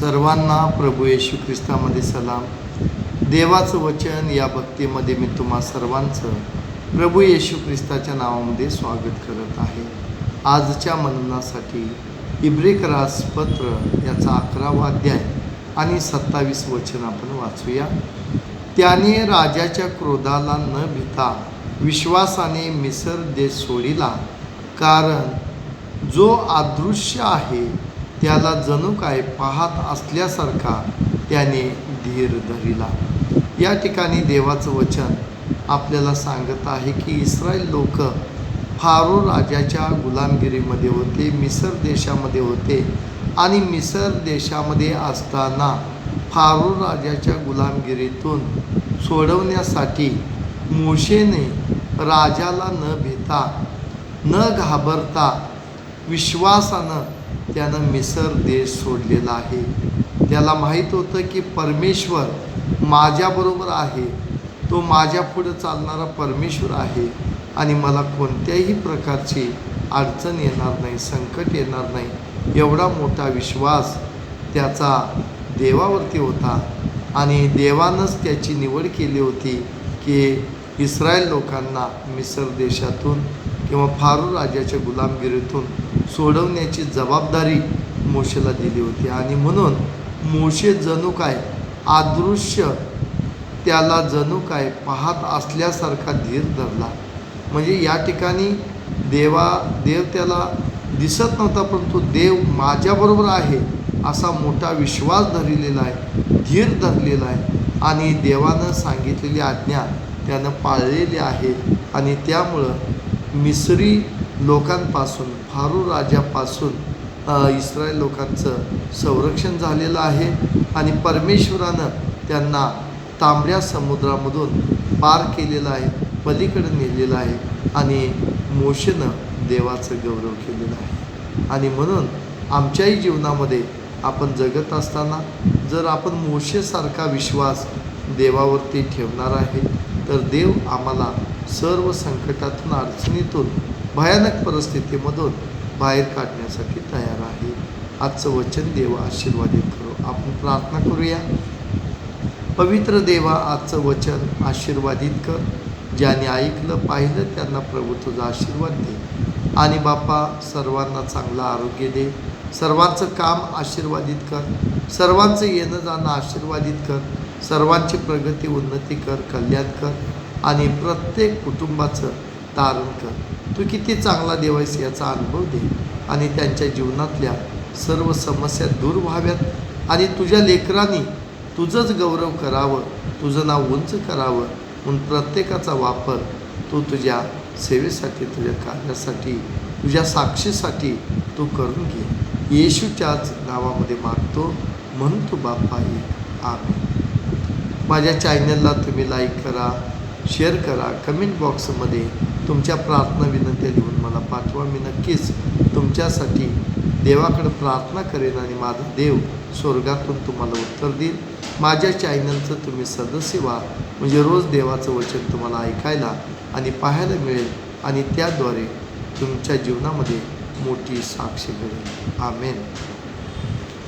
सर्वांना प्रभू येशू ख्रिस्तामध्ये सलाम. देवाचं वचन या भक्तीमध्ये मी तुम्हा सर्वांचं प्रभू येशू ख्रिस्ताच्या नावामध्ये स्वागत करत आहे. आजच्या मननासाठी इब्रिकरास पत्र याचा अकरावा अध्याय आणि सत्तावीस वचन आपण वाचूया. त्याने राजाच्या क्रोधाला न भिता विश्वासाने मिसर देश सोडिला. कारण जो अदृश्य आहे त्याला जणू काय पाहत असल्यासारखा त्याने धीर धरिला. या ठिकाणी देवाचं वचन आपल्याला सांगत आहे की इस्रायल लोक फारो राजाच्या गुलामगिरीमध्ये होते मिसर देशामध्ये होते आणि मिसर देशामध्ये असताना फारो राजाच्या गुलामगिरीतून सोडवण्यासाठी मोशेने राजाला न भेता न घाबरता विश्वासानं त्यानं मिसर देश सोडलेला आहे. त्याला माहीत होतं की परमेश्वर माझ्याबरोबर आहे. तो माझ्या पुढं चालणारा परमेश्वर आहे आणि मला कोणत्याही प्रकारची अडचण येणार नाही संकट येणार नाही. एवढा मोठा विश्वास त्याचा देवावरती होता आणि देवानंच त्याची निवड केली होती की इस्रायल लोकांना मिसर देशातून किंवा फारू राजाच्या गुलामगिरीतून सोडवण्याची जबाबदारी मोशेला दिली होती. आणि म्हणून मोशे जणू काय आदृश्य त्याला जणू काय पाहत असल्यासारखा धीर धरला. म्हणजे या ठिकाणी देवा देव त्याला दिसत नव्हता परंतु देव माझ्याबरोबर आहे असा मोठा विश्वास धरलेला आहे धीर धरलेला आहे. आणि देवानं सांगितलेली आज्ञा त्यानं पाळलेली आहे. आणि त्यामुळं मिसरी लोकांपासून फारू राजापासून इस्रायल लोकांचं संरक्षण झालेलं आहे आणि परमेश्वरानं त्यांना तांबड्या समुद्रामधून पार केलेलं आहे पलीकडे नेलेलं आहे आणि मोशेनं देवाचं गौरव केलेलं आहे. आणि म्हणून आमच्याही जीवनामध्ये आपण जगत असताना जर आपण मोशेसारखा विश्वास देवावरती ठेवणार आहे तर देव आम्हाला सर्व संकटातून अडचणीतून भयानक परिस्थितीमधून बाहेर काढण्यासाठी तयार आहे. आजचं वचन देव आशीर्वादित करू. आपण प्रार्थना करूया. पवित्र देवा आजचं वचन आशीर्वादित कर. ज्याने ऐकलं पाहिलं त्यांना प्रभू तुझा आशीर्वाद दे. आणि बापा सर्वांना चांगलं आरोग्य दे. सर्वांचं काम आशीर्वादित कर. सर्वांचं येणं जाणं आशीर्वादित कर. सर्वांची प्रगती उन्नती कर कल्याण कर आणि प्रत्येक कुटुंबाचं तारण कर. तू किती चांगला देव आहेस याचा अनुभव दे आणि त्यांच्या जीवनातल्या सर्व समस्या दूर व्हाव्यात आणि तुझ्या लेकरांनी तुझंच गौरव करावं तुझं नाव उंच करावं म्हणून प्रत्येकाचा वापर तू तुझ्या सेवेसाठी तुझ्या कार्यासाठी तुझ्या साक्षीसाठी तू करून घे. येशूच्याच नावामध्ये मागतो म्हणून तू बाप्पा एक. आम्ही माझ्या चॅनलला तुम्ही लाईक करा शेअर करा. कमेंट बॉक्समध्ये तुमच्या प्रार्थना विनंत्या लिहून मला पाठवा. मी नक्कीच तुमच्यासाठी देवाकडे प्रार्थना करेन आणि माझा देव स्वर्गातून तुम्हाला उत्तर देईल. माझ्या चॅनलचं तुम्ही सदस्य व्हा. म्हणजे रोज देवाचं वचन तुम्हाला ऐकायला आणि पाहायला मिळेल आणि त्याद्वारे तुमच्या जीवनामध्ये मोठी साक्ष मिळेल. आमेन